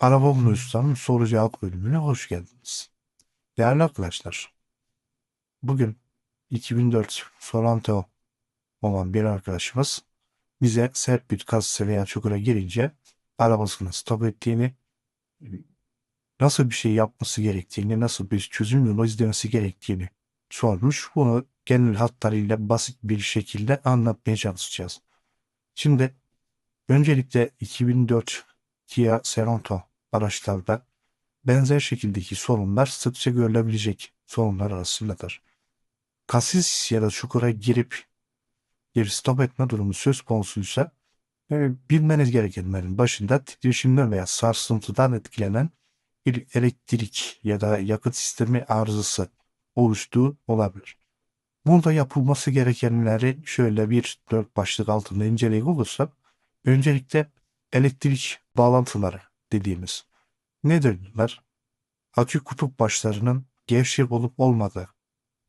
Araba Usta'nın soru cevap bölümüne hoş geldiniz. Değerli arkadaşlar, bugün 2004 Sorento olan bir arkadaşımız bize sert bir kas veya çukura girince arabasını stop ettiğini, nasıl bir şey yapması gerektiğini, nasıl bir çözüm yolu izlemesi gerektiğini sormuş. Bunu genel hatlarıyla basit bir şekilde anlatmaya çalışacağız. Şimdi öncelikle 2004 Kia Sorento araçlarda benzer şekildeki sorunlar sıkça görülebilecek sorunlar arasındadır. Kasis ya da çukura girip bir stop etme durumu söz konusuysa e, bilmeniz gerekenlerin başında titreşimden veya sarsıntıdan etkilenen bir elektrik ya da yakıt sistemi arızası oluştuğu olabilir. Burada yapılması gerekenleri şöyle bir dört başlık altında inceleyecek olursak öncelikle elektrik bağlantıları dediğimiz nedir bunlar? Akü kutup başlarının gevşek olup olmadığı,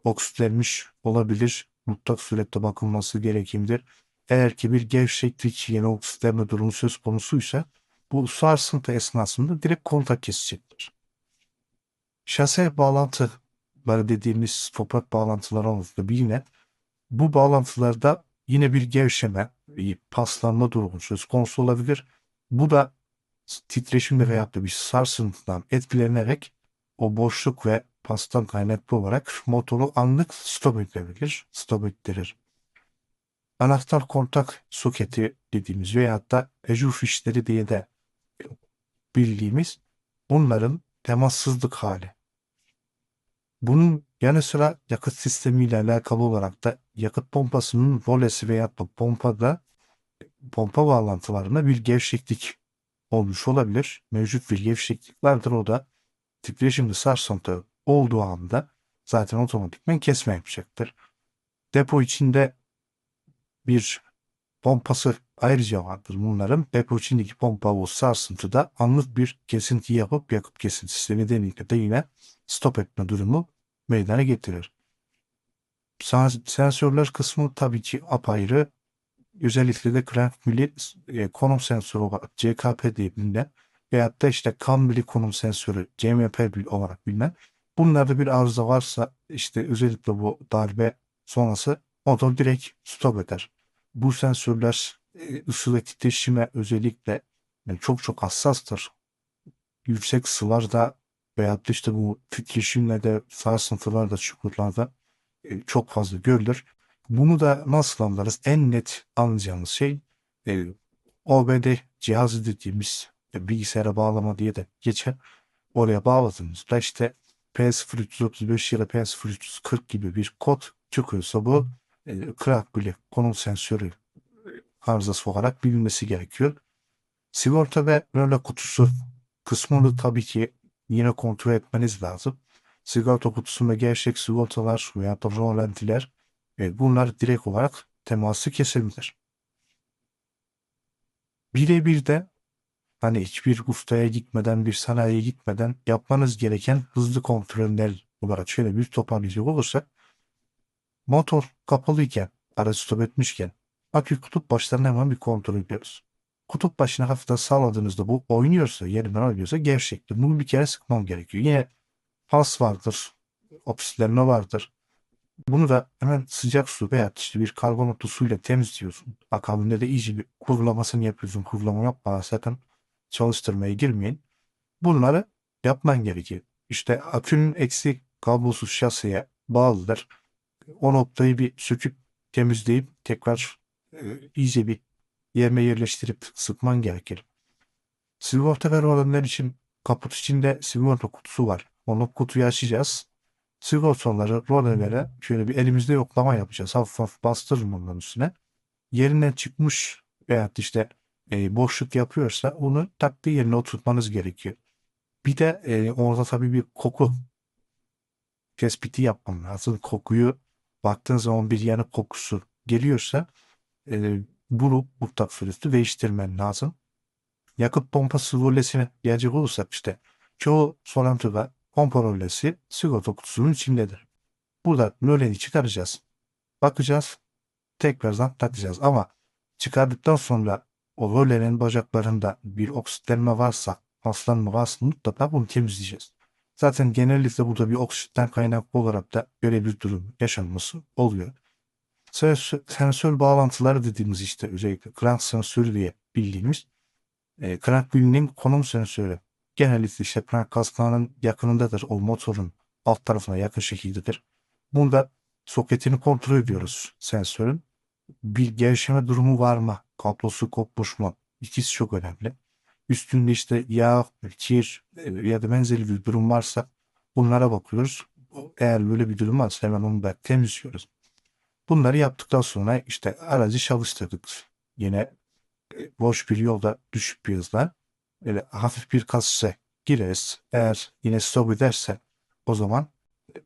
oksitlenmiş olabilir, mutlak surette bakılması gerekimdir. Eğer ki bir gevşeklik yeni oksitlenme durumu söz konusuysa bu sarsıntı esnasında direkt kontak kesecektir. Şase bağlantıları dediğimiz toprak bağlantıları olursa yine bu bağlantılarda yine bir gevşeme, bir paslanma durumu söz konusu olabilir. Bu da titreşimle veya da bir sarsıntıdan etkilenerek o boşluk ve pastan kaynaklı olarak motoru anlık stop edebilir, stop ettirir. Anahtar kontak soketi dediğimiz veyahut da ecu fişleri diye de bildiğimiz bunların temassızlık hali. Bunun yanı sıra yakıt sistemiyle alakalı olarak da yakıt pompasının volesi veya da pompada pompa bağlantılarında bir gevşeklik olmuş olabilir. Mevcut bir gevşeklik vardır o da titreşimli sarsıntı olduğu anda zaten otomatikmen kesme yapacaktır. Depo içinde bir pompası ayrıca vardır bunların. Depo içindeki pompa o sarsıntıda anlık bir kesinti yapıp yakıt kesintisi nedeniyle de yine stop etme durumu meydana getirir. Sensörler kısmı tabii ki apayrı. Özellikle de crank mili e, konum sensörü olarak CKP diye bilinen veyahut da işte kan mili konum sensörü CMP olarak bilinen bunlarda bir arıza varsa işte özellikle bu darbe sonrası motor direkt stop eder. Bu sensörler e, ısı ve titreşime özellikle yani çok çok hassastır. Yüksek sıvlarda veyahut da işte bu titreşimle de sarsıntılarda çukurlarda e, çok fazla görülür. Bunu da nasıl anlarız? En net anlayacağımız şey e, OBD cihazı dediğimiz e, bilgisayara bağlama diye de geçer. Oraya bağladığımızda işte P0335 ya da P0340 gibi bir kod çıkıyorsa bu e, crack bile konum sensörü arızası olarak bilinmesi gerekiyor. Sigorta ve röle kutusu kısmını tabii ki yine kontrol etmeniz lazım. Sigorta kutusunda gerçek sigortalar veya da rolantiler e, bunlar direkt olarak teması kesebilir. Birebir de hani hiçbir ustaya gitmeden, bir sanayiye gitmeden yapmanız gereken hızlı kontroller olarak şöyle bir toparlayacak olursak motor kapalıyken, aracı stop etmişken akü kutup başlarını hemen bir kontrol ediyoruz. Kutup başına hafiften sağladığınızda bu oynuyorsa, yerinden oynuyorsa gevşektir. Bunu bir kere sıkmam gerekiyor. Yine pas vardır, oksitlenme vardır. Bunu da hemen sıcak su veya işte bir karbonatlı suyla temizliyorsun. Akabinde de iyice bir kurulamasını yapıyorsun. Kurulama yapmadan sakın çalıştırmaya girmeyin. Bunları yapman gerekiyor. İşte akünün eksi kablosuz şaseye bağlıdır. O noktayı bir söküp temizleyip tekrar e, iyice bir yerine yerleştirip sıkman gerekir. Sigorta ver olanlar için kaput içinde sigorta kutusu var. Onu kutuyu açacağız. Sigortaları, rolelere şöyle bir elimizde yoklama yapacağız. Hafif hafif bastırın onların üstüne. Yerinden çıkmış veya işte e, boşluk yapıyorsa onu taktığı yerine oturtmanız gerekiyor. Bir de e, orada tabii bir koku tespiti yapmam lazım. Kokuyu baktığın zaman bir yanık kokusu geliyorsa e, bunu mutlak surette değiştirmen lazım. Yakıt pompası rölesine gelecek olursak işte çoğu Solantı'da rölesi sigorta kutusunun içindedir. Burada röleni çıkaracağız. Bakacağız. Tekrardan takacağız. Ama çıkardıktan sonra o rölenin bacaklarında bir oksitlenme varsa paslanma varsa mutlaka bunu temizleyeceğiz. Zaten genellikle burada bir oksitten kaynaklı olarak da böyle bir durum yaşanması oluyor. Sensör, sensör bağlantıları dediğimiz işte özellikle crank sensörü diye bildiğimiz e, crank wheel'in konum sensörü. Genellikle crank kaskağının yakınındadır. O motorun alt tarafına yakın şekildedir. Bunda soketini kontrol ediyoruz sensörün. Bir gevşeme durumu var mı? Kablosu kopmuş mu? İkisi çok önemli. Üstünde işte yağ, kir e, ya da benzeri bir durum varsa bunlara bakıyoruz. Eğer böyle bir durum varsa hemen onu da temizliyoruz. Bunları yaptıktan sonra işte aracı çalıştırdık. Yine e, boş bir yolda düşük bir hızla böyle hafif bir kasise gireriz. Eğer yine stop ederse o zaman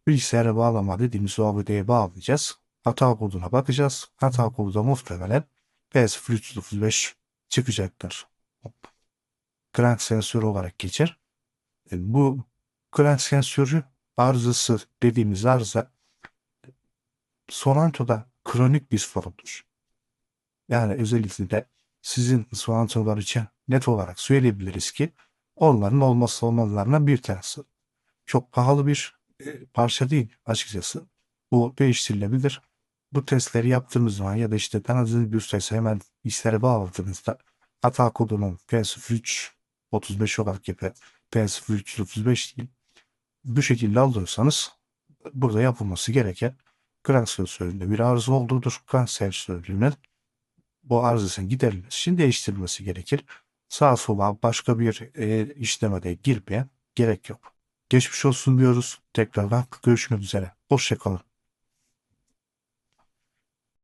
bilgisayara bağlama dediğimiz OBD'ye bağlayacağız. Hata koduna bakacağız. Hata kodu da muhtemelen PS335 çıkacaktır. Crank sensörü olarak geçer. E, Bu crank sensörü arızası dediğimiz arıza Sonanto'da kronik bir sorundur. Yani özellikle de sizin Sonanto'lar için net olarak söyleyebiliriz ki onların olmazsa olmazlarından bir tanesi. Çok pahalı bir e, parça değil açıkçası. Bu değiştirilebilir. Bu testleri yaptığımız zaman ya da işte tanıdığınız bir ustaysa hemen işlere bağladığınızda hata kodunun PS3 35 olarak yapı PS3 35 değil. Bu şekilde alıyorsanız burada yapılması gereken crank sensöründe bir arıza olduğudur. Crank sensörünün bu arızasının giderilmesi için değiştirilmesi gerekir. Sağa sola başka bir e, işlemede girmeye gerek yok. Geçmiş olsun diyoruz. Tekrardan görüşmek üzere. Hoşçakalın.